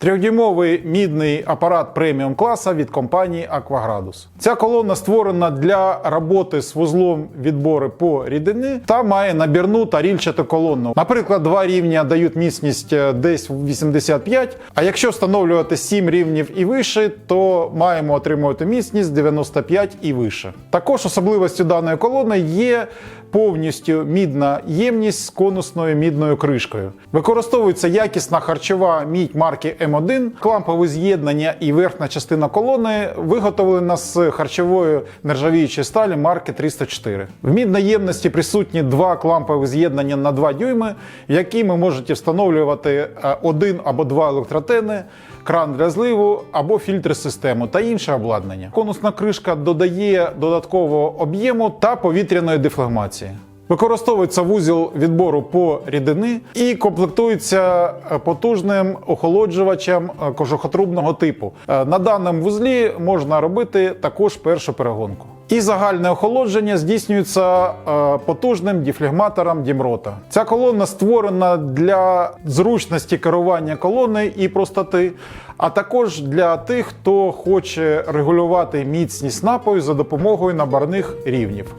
Трьохдюймовий мідний апарат преміум класа від компанії Aquagradus. Ця колона створена для роботи з вузлом відбору по рідини та має набірну та рільчату колонну. Наприклад, два рівня дають міцність е, десь 85, а якщо встановлювати 7 рівнів і вище, то маємо отримувати міцність 95 і вище. Також особливістю даної колони є повністю мідна ємність з конусною мідною кришкою. Використовується якісна харчова мідь марки М1, клампове з'єднання і верхня частина колони виготовлена з харчової нержавіючої сталі марки 304. В мідній ємності присутні два клампові з'єднання на 2 дюйми, в які ви можете встановлювати е, один або два електротени, кран для зливу або фільтри систему та інше обладнання. Конусна кришка додає додаткового об'єму та повітряної дефлегмації. Використовується вузол відбору по рідини і комплектується е, потужним охолоджувачем е, кожухотрубного типу. Е, На даному вузлі можна робити також першу перегонку. І загальне охолодження здійснюється потужним дефлегматором Дімрота. Ця колона створена для зручності керування колоною і простоти, а також для тих, хто хоче регулювати міцність напою за допомогою набарних рівнів.